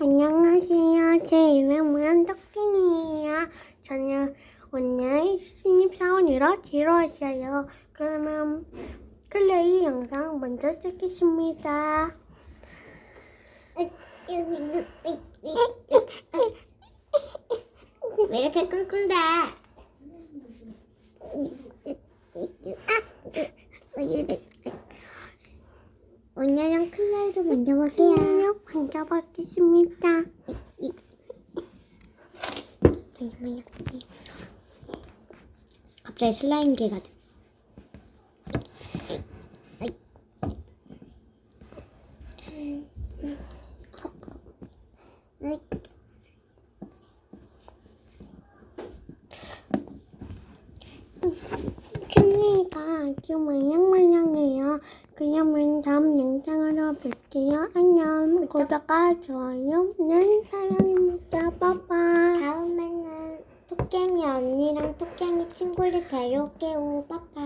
안녕하세요. 제 이름은 떡진이에요. 저는 오늘 신입사원으로 들어왔어요. 그러면 클레이 영상 먼저 찍겠습니다. 왜 이렇게 끙끙대? 오늘은 클라이로 만져볼게요. 잠깐만요. 갑자기 슬라임 개가 돼. 클레이가 아주 말랑말랑해요. 그러면 다음 영상으로 뵐게요. 안녕. 구독과 좋아요는 사랑입니다. 빠빠. 다음에는 토깽이 언니랑 토깽이 친구를 데려올게요. 빠빠.